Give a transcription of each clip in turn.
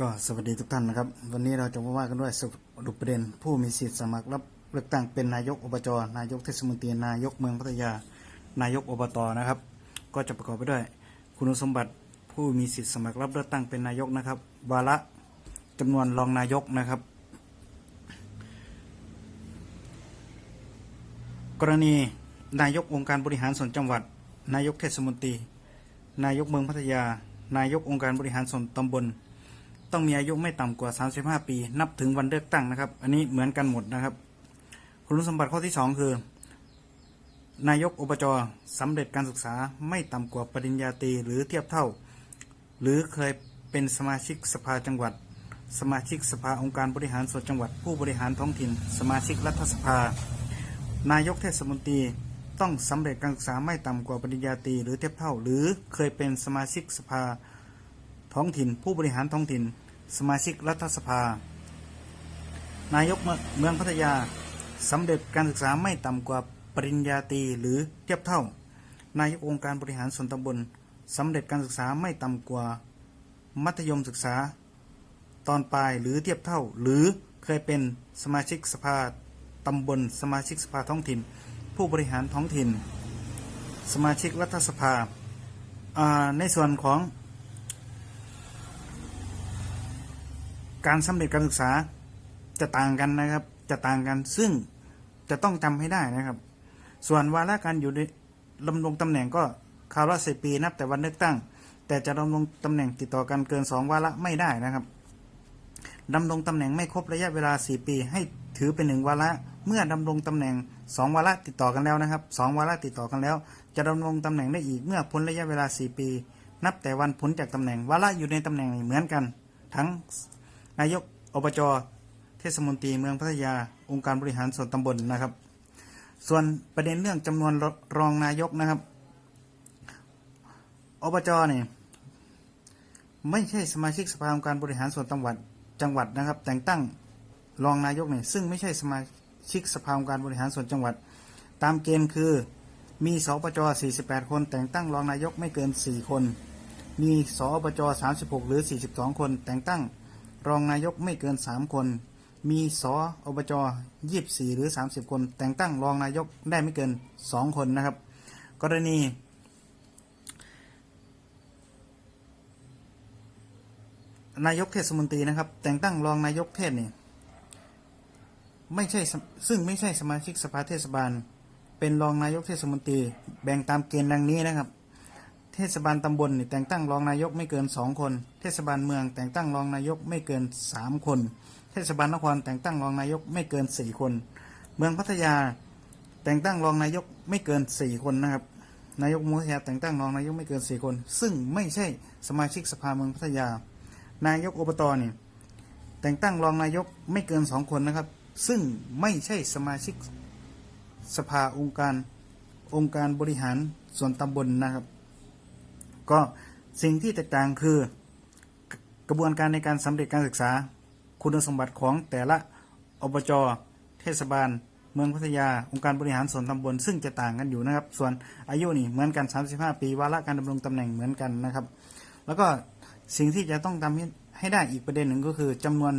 ก็สวัสดีทุกท่านนะครับ วันนี้เราจะมาว่ากันด้วยสรุปประเด็น ผู้มีสิทธิ์สมัครรับเลือกตั้งเป็นนายกอบจนายกเทศมนตรีนายกเมืองพัทยา นายกอบตนะครับ ก็จะประกอบไปด้วย คุณสมบัติผู้มีสิทธิ์สมัครรับเลือกตั้งเป็นนายกนะครับ วาระจำนวนรองนายกนะครับ กรณีนายกองค์การบริหารส่วนจังหวัด นายกเทศมนตรี นายกเมืองพัทยา นายกองค์การบริหารส่วนตำบล ต้องมีอายุไม่ต่ำกว่า 35 ปี นับถึงวันเลือกตั้งนะครับ อันนี้เหมือนกันหมดนะครับ คุณสมบัติข้อที่ 2 คือ นายกอบจสำเร็จการศึกษาไม่ต่ำกว่าปริญญาตรีหรือเทียบเท่า หรือเคยเป็นสมาชิกสภาจังหวัด สมาชิกสภาองค์การบริหารส่วนจังหวัด ผู้บริหารท้องถิ่น สมาชิกรัฐสภา นายกเทศมนตรีต้องสำเร็จการศึกษาไม่ต่ำกว่าปริญญาตรีหรือเทียบเท่า หรือเคยเป็นสมาชิกสภาท้องถิ่น ผู้บริหารท้องถิ่น สมาชิกรัฐสภา นายกเมืองพัทยาสำเร็จการศึกษาไม่ต่ำกว่าปริญญาตรีหรือเทียบเท่า นายกองค์การบริหารส่วนตำบลสำเร็จการศึกษาไม่ต่ำกว่า มัธยมศึกษา ตอนปลายหรือเทียบเท่า หรือเคยเป็นสมาชิกสภาตำบล สมาชิกสภาท้องถิ่น ผู้บริหารท้องถิ่น สมาชิกรัฐสภาอ่าในส่วนของ การสำเร็จการศึกษาจะต่างกันนะครับ จะต่างกันซึ่งจะต้องจำให้ได้นะครับ ส่วนวาระการอยู่ในดำรงตำแหน่งก็คราวละสิปีนับแต่วันเลือกตั้ง แต่จะดำรงตำแหน่งติดต่อกันเกินสองวาระไม่ได้นะครับดำรงตำแหน่งไม่ครบระยะเวลาสี่ปี ให้ถือเป็นหนึ่งวาระ เมื่อดำรงตำแหน่งสองวาระติดต่อกันแล้วนะครับสองวาระติดต่อกันแล้ว จะดำรงตำแหน่งได้อีกเมื่อพ้นระยะเวลาสี่ปี นับแต่วันพ้นจากตำแหน่งวาระอยู่ในตำแหน่งเหมือนกัน ทั้ง นายกอบจเทศมนตรีเมืองพัทยา องค์การบริหารส่วนตำบลนะครับ ส่วนประเด็นเรื่องจำนวนรองนายกนะครับ อบจเนี่ยไม่ใช่สมาชิกสภาองค์การบริหารส่วนจังหวัดจังหวัดนะครับ แต่งตั้งรองนายกเนี่ยซึ่งไม่ใช่สมาชิกสภาองค์การบริหารส่วนจังหวัด ตามเกณฑ์คือมีสปจ48 คน แต่งตั้งรองนายกไม่เกิน 4 คน มีสอบจ36 หรือ 42 คน แต่งตั้ง รองนายกไม่เกิน 3 คน มีสออบจ24หรือ 30 คน แต่งตั้งรองนายกได้ไม่เกิน 2 คนนะครับ กรณีนายกเทศมนตรีนะครับ แต่งตั้งรองนายกเทศนี่ไม่ใช่ซึ่งไม่ใช่สมาชิกสภาเทศบาล เป็นรองนายกเทศมนตรี แบ่งตามเกณฑ์ดังนี้นะครับ เทศบาลตำบลนี่แต่งตั้งรองนายกไม่เกินสองคน เทศบาลเมือง แต่งตั้งรองนายกไม่เกินสามคน เทศบาลนครแต่งตั้งรองนายกไม่เกินสี่คน เมืองพัทยา แต่งตั้งรองนายกไม่เกินสี่คนนะครับ นายกมืองพัทยาแต่งตั้งรองนายกไม่เกินสี่คน ซึ่งไม่ใช่สมาชิกสภาเมืองพัทยา นายกอบตนี่แต่งตั้งรองนายกไม่เกินสองคนนะครับ ซึ่งไม่ใช่สมาชิกสภาองค์การองค์การบริหารส่วนตำบลนะครับ ก็สิ่งที่แตกต่างคือกระบวนการในการสำเร็จการศึกษา คุณสมบัติของแต่ละอบจเทศบาล เมืองพัทยา องค์การบริหารส่วนตำบล ซึ่งจะต่างกันอยู่นะครับ ส่วนอายุนี่เหมือนกัน 35 ปีวาระการดำรงตำแหน่งเหมือนกันนะครับ แล้วก็สิ่งที่จะต้องทำให้ให้ได้อีกประเด็นหนึ่งก็คือจำนวน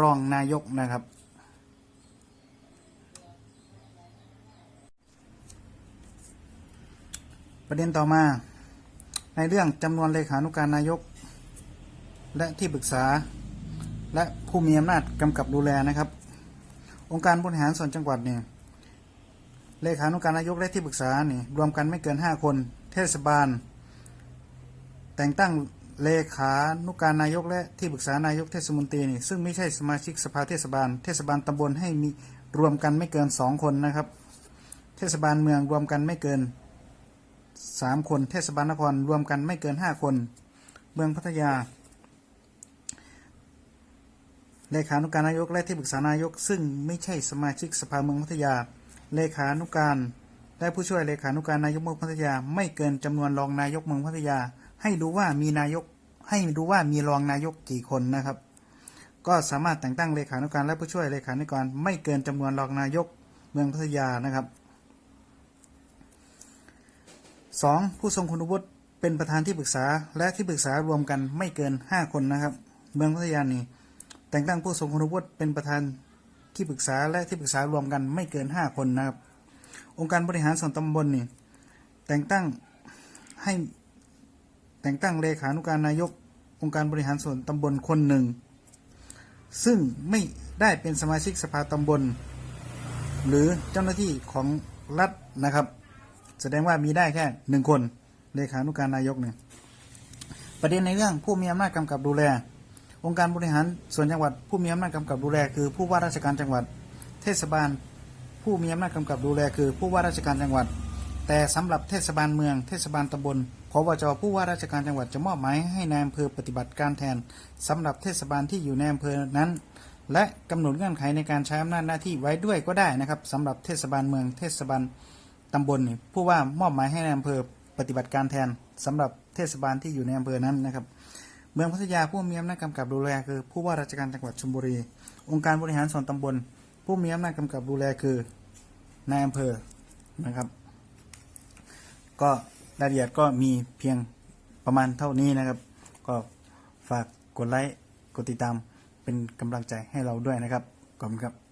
รองนายกนะครับ ประเด็นต่อมา ในเรื่องจำนวนเลขานุการนายก และที่ปรึกษา และผู้มีอำนาจกำกับดูแลนะครับ องค์การบริหารส่วนจังหวัดเนี่ยเลขานุการนายกและที่ปรึกษาเนี่ยรวมกันไม่เกิน 5 คน เทศบาล แต่งตั้งเลขานุการนายกและที่ปรึกษานายกเทศมนตรีนี่ซึ่งไม่ใช่สมาชิกสภาเทศบาล เทศบาลตำบลให้มีรวมกันไม่เกิน 2 คนนะครับ เทศบาลเมืองรวมกันไม่เกิน สามคน เทศบาลนครรวมกันไม่เกินห้าคน เมืองพัทยา เลขานุการนายกและที่ปรึกษานายก ซึ่งไม่ใช่สมาชิกสภาเมืองพัทยา เลขานุการและผู้ช่วยเลขานุการนายกเมืองพัทยา ไม่เกินจำนวนรองนายกเมืองพัทยา ให้ดูว่ามีนายก ให้ดูว่ามีรองนายกกี่คนนะครับ ก็สามารถแต่งตั้งเลขานุการและผู้ช่วยเลขานุการไม่เกินจำนวนรองนายกเมืองพัทยานะครับ สองผู้ทรงคุณวุฒิเป็นประธานที่ปรึกษาและที่ปรึกษารวมกันไม่เกิน 5 คนนะครับ เมืองพัทยานี่แต่งตั้งผู้ทรงคุณวุฒิเป็นประธานที่ปรึกษาและที่ปรึกษารวมกันไม่เกินห้าคนนะครับ องค์การบริหารส่วนตำบลนี่แต่งตั้งให้แต่งตั้งเลขานุการนายก องค์การบริหารส่วนตำบลคนหนึ่ง ซึ่งไม่ได้เป็นสมาชิกสภาตำบล หรือเจ้าหน้าที่ของรัฐนะครับ แสดงว่ามีได้แค่หนึ่งคนเลขานุการนายกเนี่ยประเด็นในเรื่องผู้มีอำนาจกำกับดูแล องค์การบริหารส่วนจังหวัด ผู้มีอำนาจกำกับดูแล คือผู้ว่าราชการจังหวัด เทศบาล ผู้มีอำนาจกำกับดูแล คือผู้ว่าราชการจังหวัด แต่สำหรับเทศบาลเมือง เทศบาลตำบลพบจผู้ว่าราชการจังหวัดจะมอบหมายให้นายอำเภอปฏิบัติการแทนสำหรับเทศบาลที่อยู่ในอำเภอนั้น และกำหนดเงื่อนไขในการใช้อำนาจหน้าที่ไว้ด้วยก็ได้นะครับสำหรับเทศบาลเมืองเทศบาล ตำบลนี่ผู้ว่ามอบหมายให้ในอำเภอปฏิบัติการแทนสำหรับเทศบาลที่อยู่ในอำเภอนั้นนะครับ เมืองพัทยาผู้มีอำนาจกำกับดูแลคือ ผู้ว่าราชการจังหวัดชลบุรี องค์การบริหารส่วนตำบล ผู้มีอำนาจกำกับดูแลคือนายอำเภอนะครับ ก็รายละเอียดก็มีเพียงประมาณเท่านี้นะครับ ก็ฝากกดไลค์กดติดตามเป็นกำลังใจให้เราด้วยนะครับขอบคุณครับ